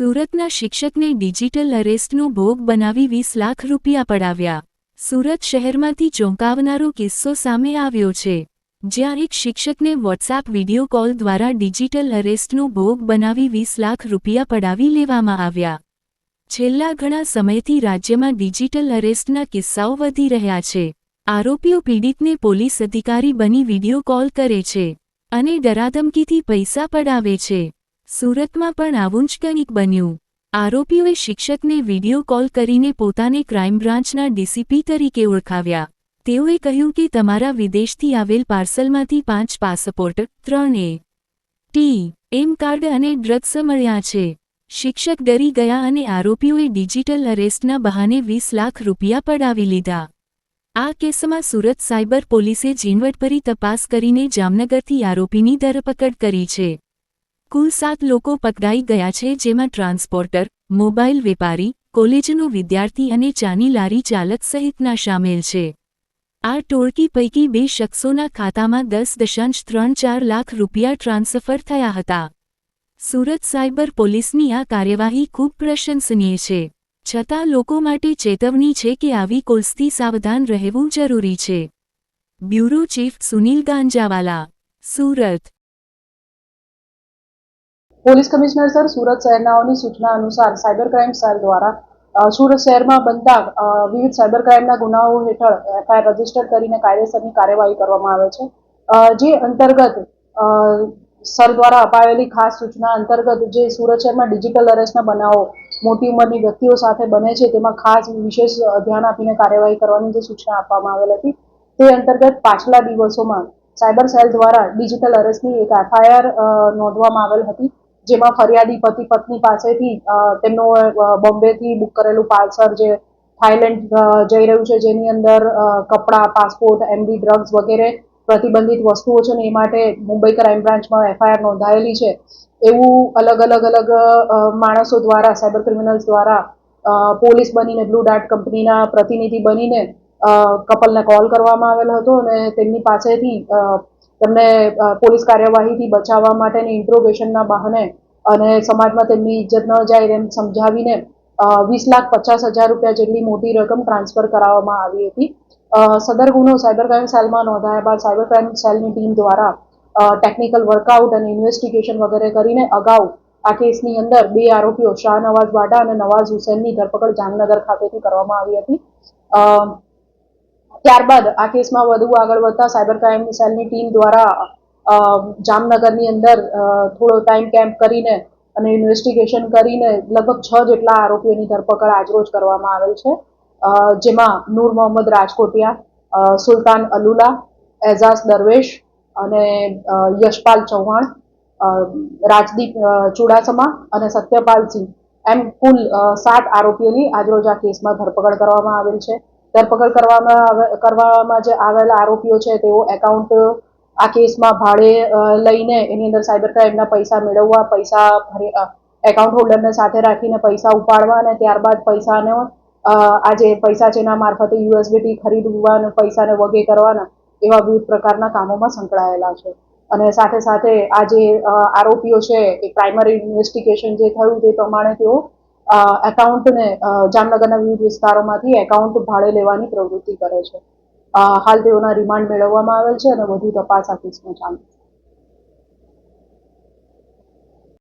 સુરતના શિક્ષકને ડિજિટલ અરેસ્ટનો ભોગ બનાવી વીસ લાખ રૂપિયા પડાવ્યા. સુરત શહેરમાંથી ચોંકાવનારો કિસ્સો સામે આવ્યો છે. જ્યાં એક શિક્ષકને વોટ્સએપ વિડિયો કોલ દ્વારા ડિજિટલ અરેસ્ટનો ભોગ બનાવી વીસ લાખ રૂપિયા પડાવી લેવામાં આવ્યા. છેલ્લા ઘણા સમયથી રાજ્યમાં ડિજિટલ અરેસ્ટના કિસ્સાઓ વધી રહ્યા છે. આરોપીઓ પીડિતને પોલીસ અધિકારી બની વિડિયો કોલ કરે છે અને ડરાધમકીથી પૈસા પડાવે છે. સુરતમાં પણ આવું જ કંઈક બન્યું. આરોપીઓએ શિક્ષકને વિડિયો કોલ કરીને પોતાને ક્રાઇમ બ્રાન્ચના ડીસીપી તરીકે ઓળખાવ્યા. તેઓએ કહ્યું કે તમારા વિદેશથી આવેલ પાર્સલમાંથી પાંચ પાસપોર્ટ, ત્રણ એ ટી, એમ કાર્ડ અને ડ્રગ્સ મળ્યા છે. શિક્ષક ડરી ગયા અને આરોપીઓએ ડિજિટલ અરેસ્ટના બહાને વીસ લાખ રૂપિયા પડાવી લીધા. આ કેસમાં સુરત સાયબર પોલીસે ઝીણવટભરી તપાસ કરીને જામનગરથી આરોપીની ધરપકડ કરી છે. કુલ સાત લોકો પકડાઈ ગયા છે જેમાં ટ્રાન્સપોર્ટર, મોબાઈલ વેપારી, કોલેજનો વિદ્યાર્થી અને ચાની લારી ચાલક સહિતના સામેલ છે. આ ટોળકી પૈકી બે શખ્સોના ખાતામાં દસ દશાંશ ત્રણ ચાર લાખ રૂપિયા ટ્રાન્સફર થયા હતા. સુરત સાયબર પોલીસની આ કાર્યવાહી ખૂબ પ્રશંસનીય છે. છતાં લોકો માટે ચેતવણી છે કે આવી કોલ્સથી સાવધાન રહેવું જરૂરી છે. Bureau chief Sunil Ganjawala, Surat. Police commissioner sir, Surat શહેરનાઓની સૂચના અનુસાર સાયબર ક્રાઇમ સેલ દ્વારા સુરત શહેરમાં બનતા વિવિધ સાયબર ક્રાઇમના ગુનાઓ હેઠળ એફઆઈઆર રજિસ્ટર કરીને કાયદેસરની કાર્યવાહી કરવામાં આવે છે. જે અંતર્ગત સર દ્વારા અપાયેલી ખાસ સૂચના અંતર્ગત જે સુરત શહેરમાં ડિજિટલ અરેસ્ટના બનાવો મોટી ઉંમરની વ્યક્તિઓ સાથે બને છે, તેમાં ખાસ વિશેષ ધ્યાન આપીને કાર્યવાહી કરવાની જે સૂચના આપવામાં આવેલ હતી, તે અંતર્ગત પાછલા દિવસોમાં સાયબર સેલ દ્વારા ડિજિટલ અરેસ્ટની એક એફઆઈઆર નોંધવામાં આવેલ હતી. જેમાં ફરિયાદી પતિ પત્ની પાસેથી તેમનો બોમ્બેથી બુક કરેલું પાર્સલ જે થાઈલેન્ડ જઈ રહ્યું છે, જેની અંદર કપડાં, પાસપોર્ટ એમડી ડ્રગ્સ વગેરે પ્રતિબંધિત વસ્તુઓ છે ને એ માટે મુંબઈ ક્રાઇમ બ્રાન્ચમાં એફઆઈઆર નોંધાયેલી છે. એવું અલગ અલગ અલગ માણસો દ્વારા સાયબર ક્રિમિનલ્સ દ્વારા પોલીસ બનીને બ્લુ ડાર્ટ કંપનીના પ્રતિનિધિ બનીને કપલને કોલ કરવામાં આવેલો હતો અને તેમની પાસેથી તેમને પોલીસ કાર્યવાહીથી બચાવવા માટેની ઇન્ટ્રોગેશનના બહાને અને સમાજમાં તેમની ઇજ્જત ન જાય એમ સમજાવીને વીસ લાખ પચાસ હજાર રૂપિયા જેટલી મોટી રકમ ટ્રાન્સફર કરાવવામાં આવી હતી. સદર ગુનો સાયબર ક્રાઇમ સેલમાં નોંધાયા બાદ સાયબર ક્રાઇમ સેલની ટીમ દ્વારા ટેકનિકલ વર્કઆઉટ અને ઇન્વેસ્ટિગેશન વગેરે કરીને અગાઉ આ કેસની અંદર બે આરોપીઓ, શાહનવાઝ વાડા અને નવાઝ હુસેનની ધરપકડ જામનગર ખાતેથી કરવામાં આવી હતી. ત્યારબાદ આ કેસમાં વધુ આગળ વધતા સાયબર ક્રાઇમ સેલની ટીમ દ્વારા જામનગરની અંદર થોડો ટાઈમ કેમ્પ કરીને અને ઇન્વેસ્ટિગેશન કરીને લગભગ છ જેટલા આરોપીઓની ધરપકડ આજરોજ કરવામાં આવેલ છે. જેમાં નૂર મોહમ્મદ રાજકોટિયા સુલતાન અલુલા, એઝાઝ દરવેશ અને યશપાલ ચૌહાણ રાજદીપ ચુડાસમા અને સત્યપાલસિંહ એમ કુલ સાત આરોપીઓની આજરોજ આ કેસમાં ધરપકડ કરવામાં આવેલ છે. ધરપકડ કરવામાં કરવામાં જે આવેલા આરોપીઓ છે, તેઓ એકાઉન્ટ આ કેસમાં ભાડે લઈને એની અંદર સાયબર ક્રાઇમના પૈસા મેળવવા, પૈસા એકાઉન્ટ હોલ્ડરને સાથે રાખીને પૈસા ઉપાડવા અને ત્યારબાદ પૈસાનો આ જે પૈસા છે એના મારફતે યુએસબીટી ખરીદવા અને પૈસાને વગે કરવાના, એવા વિવિધ પ્રકારના કામોમાં સંકળાયેલા છે. અને સાથે સાથે આ જે આરોપીઓ છે, એ પ્રાઇમરી ઇન્વેસ્ટિગેશન જે થયું તે પ્રમાણે તેઓ એકાઉન્ટને જામનગરના વિવિધ વિસ્તારોમાંથી એકાઉન્ટ ભાડે લેવાની પ્રવૃત્તિ કરે છે. હાલ તેઓના રિમાન્ડ મેળવવામાં આવેલ છે અને વધુ તપાસ આ ચાલુ છે.